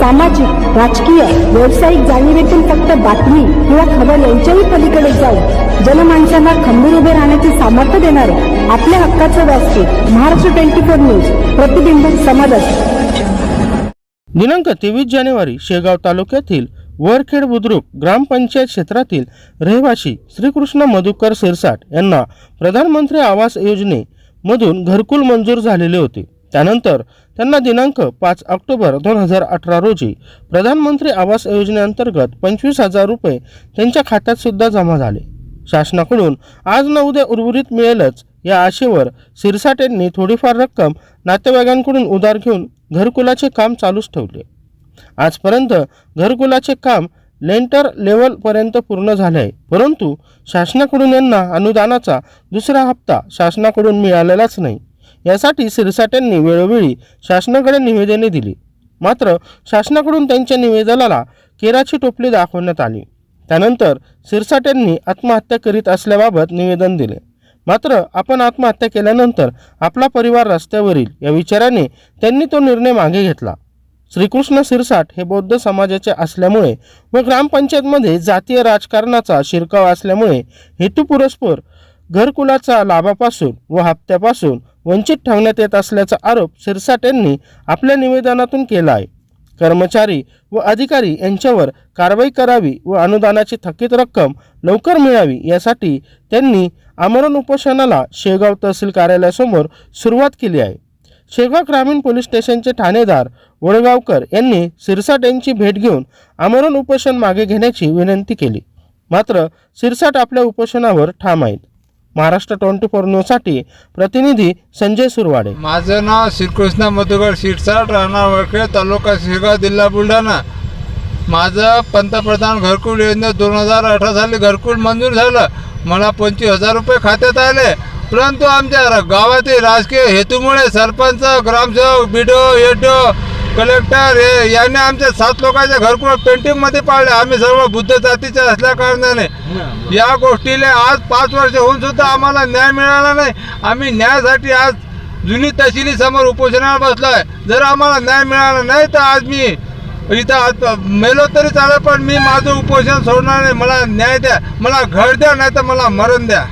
सामाजिक राजकीय व्यावसायिक जाणीवेतून फक्त बातमी किंवा खबर यांच्याही पलीकडे जाऊन जनमानसांना खंबीर उभे राहण्याचे सामर्थ्य देणारे आपल्या हक्काचं व्यासपीठ महाराष्ट्र ट्वेंटी फोर न्यूज प्रतिबिंब समाजाचे दिनांक तेवीस जानेवारी शेगाव तालुक्यातील वरखेड बुद्रुक ग्रामपंचायत क्षेत्रातील रहिवासी श्रीकृष्ण मधुकर सिरसाट यांना प्रधानमंत्री आवास योजनेमधून घरकुल मंजूर झालेले होते. त्यानंतर त्यांना दिनांक पाच ऑक्टोबर दोन हजार अठरा रोजी प्रधानमंत्री आवास योजनेअंतर्गत पंचवीस हजार रुपये त्यांच्या खात्यात सुद्धा जमा झाले. शासनाकडून आज न उद्या उर्वरित मिळेलच या आशेवर सिरसाट यांनी थोडीफार रक्कम नातेवाईकांकडून उधार घेऊन घरकुलाचे काम चालूच ठेवले. आजपर्यंत घरकुलाचे काम लेंटर लेवलपर्यंत पूर्ण झाले आहे परंतु शासनाकडून यांना अनुदानाचा दुसरा हप्ता शासनाकडून मिळालेलाच नाही. यासाठी सिरसाट यांनी वेळोवेळी शासनाकडे निवेदने दिली. मात्र शासनाकडून त्यांच्या निवेदनाला केराची टोपली दाखवण्यात आली. त्यानंतर सिरसाट यांनी आत्महत्या करीत असल्याबाबत निवेदन दिले. मात्र आपण आत्महत्या केल्यानंतर आपला परिवार रस्त्यावरील या विचाराने त्यांनी तो निर्णय मागे घेतला. श्रीकृष्ण सिरसाट हे बौद्ध समाजाचे असल्यामुळे व ग्रामपंचायतमध्ये जातीय राजकारणाचा शिरकाव असल्यामुळे हेतुपुरस्पर घरकुलाचा लाभापासून व हप्त्यापासून वंचित ठेवण्यात येत असल्याचा आरोप सिरसाट यांनी आपल्या निवेदनातून केला आहे. कर्मचारी व अधिकारी यांच्यावर कारवाई करावी व अनुदानाची थकीत रक्कम लवकर मिळावी यासाठी त्यांनी आमरण उपोषणाला शेगाव तहसील कार्यालयासमोर सुरुवात केली आहे. शेगाव ग्रामीण पोलीस स्टेशनचे ठाणेदार वडगावकर यांनी सिरसाट यांची भेट घेऊन आमरण उपोषण मागे घेण्याची विनंती केली. मात्र सिरसाट आपल्या उपोषणावर ठाम आहेत. महाराष्ट्र ट्वेंटी फोर न्यूजसाठी प्रतिनिधी संजय सुरवाडे. माझं नाव श्रीकृष्ण मधुकर शिरसाट राहणार वळखे तालुका शेगाव जिल्हा बुलढाणा. माझं पंतप्रधान घरकुल योजना दोन हजार अठरा साली घरकुल मंजूर झालं. मला पंचवीस हजार रुपये खात्यात आले. परंतु आमच्या गावातील राजकीय हेतूमुळे सरपंच ग्रामसेवक बिडो एडो कलेक्टर हे यांनी आमच्या सात लोकांच्या घरकुल पेंटिंगमध्ये पाडले. आम्ही सर्व बुद्ध जातीचे असल्या कारणाने. या गोष्टीला आज पाच वर्ष होऊन सुद्धा आम्हाला न्याय मिळाला नाही. आम्ही न्यायासाठी आज जुनी तहसीली समोर उपोषणाला बसलो आहे जर आम्हाला न्याय मिळाला नाही तर आज मी इथं आज मेलो तरी चालेल पण मी माझं उपोषण सोडणार नाही. मला न्याय द्या. मला घर द्या नाही तर मला मरण द्या.